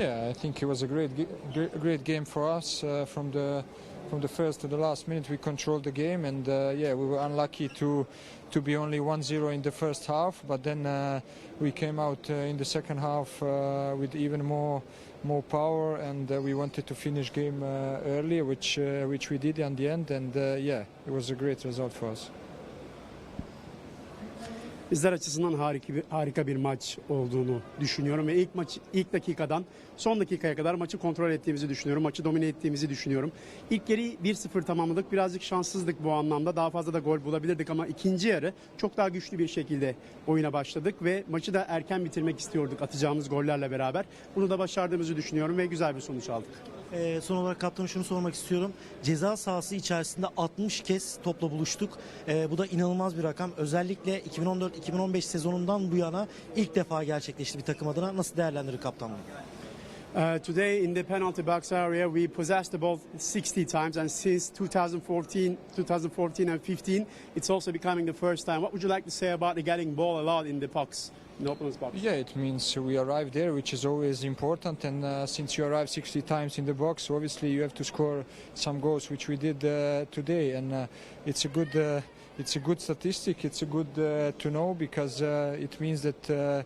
Yeah, I think it was a great, great game for us uh, from the from the first to the last minute. We controlled the game, and uh, yeah, we were unlucky to to be only 1-0 in the first half, but then uh, we came out uh, in the second half uh, with even more more power, and uh, we wanted to finish game earlier, which which we did in the end, and yeah, it was a great result for us. Bizler açısından harika bir, harika bir maç olduğunu düşünüyorum ve ilk maç ilk dakikadan son dakikaya kadar maçı kontrol ettiğimizi düşünüyorum. Maçı domine ettiğimizi düşünüyorum. İlk yarıyı 1-0 tamamladık. Birazcık şanssızlık bu anlamda. Daha fazla da gol bulabilirdik ama ikinci yarı çok daha güçlü bir şekilde oyuna başladık ve maçı da erken bitirmek istiyorduk atacağımız gollerle beraber. Bunu da başardığımızı düşünüyorum ve güzel bir sonuç aldık. Ee, son olarak kaptanım şunu sormak istiyorum. Ceza sahası içerisinde 60 kez topla buluştuk. Ee, bu da inanılmaz bir rakam. Özellikle 2014-2015 sezonundan bu yana ilk defa gerçekleşti bir takım adına. Nasıl değerlendirir kaptanlığı? Uh, today in the penalty box area, we possessed the ball 60 times, and since 2014, 2014 and 15, it's also becoming the first time. What would you like to say about the getting ball a lot in the box, in the opponent's box? Yeah, it means we arrive there, which is always important. And uh, since you arrive 60 times in the box, obviously you have to score some goals, which we did uh, today. And uh, it's a good, uh, it's a good statistic. It's a good uh, to know because uh, it means that uh,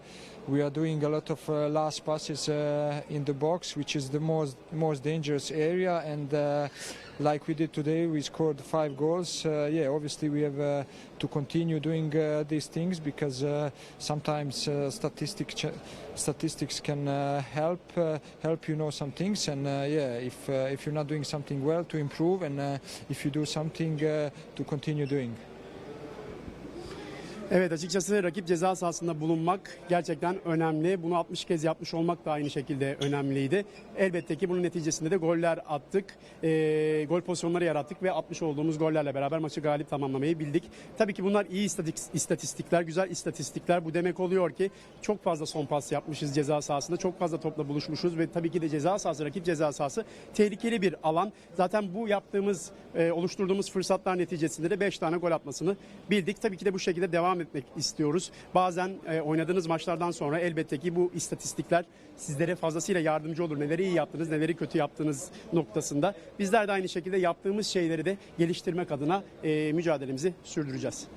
we are doing a lot of uh, last passes uh, in the box, which is the most most dangerous area. And uh, like we did today, we scored five goals. Yeah, obviously we have to continue doing these things because sometimes uh, statistics can help help you know some things. And yeah, if if you're not doing something well, to improve, and if you do something, to continue doing. Evet açıkçası rakip ceza sahasında bulunmak gerçekten önemli. Bunu 60 kez yapmış olmak da aynı şekilde önemliydi. Elbette ki bunun neticesinde de goller attık. Ee, gol pozisyonları yarattık ve atmış olduğumuz gollerle beraber maçı galip tamamlamayı bildik. Tabii ki bunlar iyi istatistikler, güzel istatistikler. Bu demek oluyor ki çok fazla son pas yapmışız ceza sahasında. Çok fazla topla buluşmuşuz ve tabii ki de ceza sahası, rakip ceza sahası tehlikeli bir alan. Zaten bu yaptığımız, e, oluşturduğumuz fırsatlar neticesinde de 5 tane gol atmasını bildik. Tabii ki de bu şekilde devam etmek istiyoruz. Bazen e, oynadığınız maçlardan sonra elbette ki bu istatistikler sizlere fazlasıyla yardımcı olur. Neleri iyi yaptınız, neleri kötü yaptığınız noktasında. Bizler de aynı şekilde yaptığımız şeyleri de geliştirmek adına e, mücadelemizi sürdüreceğiz.